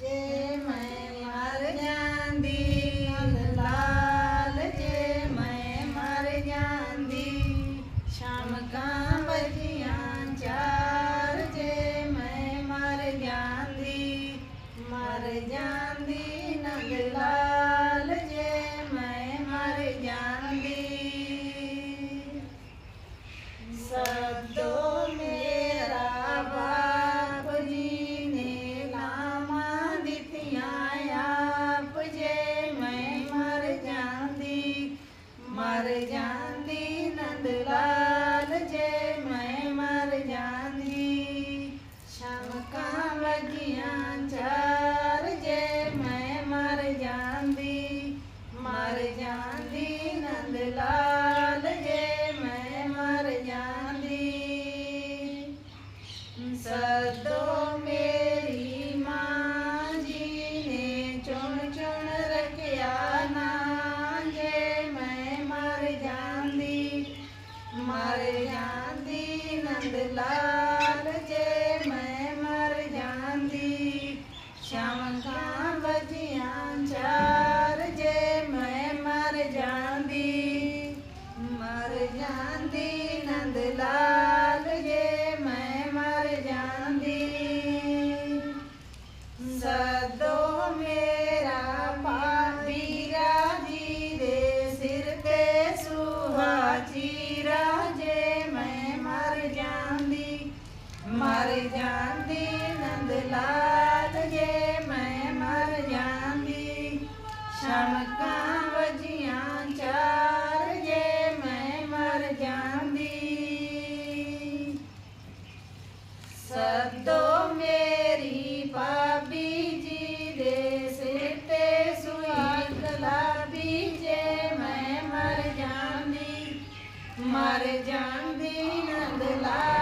ਜੇ ਮੈਂ ਮਰ ਜਾਂਦੀ ਲਾਲ ਜੇ ਮੈਂ ਮਰ ਜਾਂਦੀ, ਸ਼ਾਮ ਕਾਂ ਵਜੀਆਂ, ਚਾਰ ਜੇ ਮੈਂ ਮਰ ਜਾਂਦੀ ਮਰ ਜਾਂਦੀ, ਨੰਦ ਲਾਲ ਜੇ ਮੈਂ ਮਰ ਜਾਂਦੀ। ਸਦੋ ਮਰ ਜਾਂਦੀ, ਨੰਦ ਲਾਲ ਜੇ ਮੈਂ ਮਰ ਜਾਂਦੀ। ਸ਼ਮਕਾਂ ਵਜੀਆਂ ਚਾਰ ਜੇ ਮੈਂ ਮਰ ਜਾਂਦੀ। ਮਰ ਜਾਂਦੀ, ਨੰਦ ਲਾਲ ਮਰ ਜਾਂਦੀ ਨੰਦ ਲਾਲ ਸਦੋ ਮੇਰੀ ਪਾਬੀ ਜੀ ਦੇ ਤੇ ਸੁਆਗ ਲਾਬੀ ਮੈਂ ਮਰ ਜਾਂਦੀ ਮਰ ਜਾਂਦੀ ਨੰਦ ਲਾ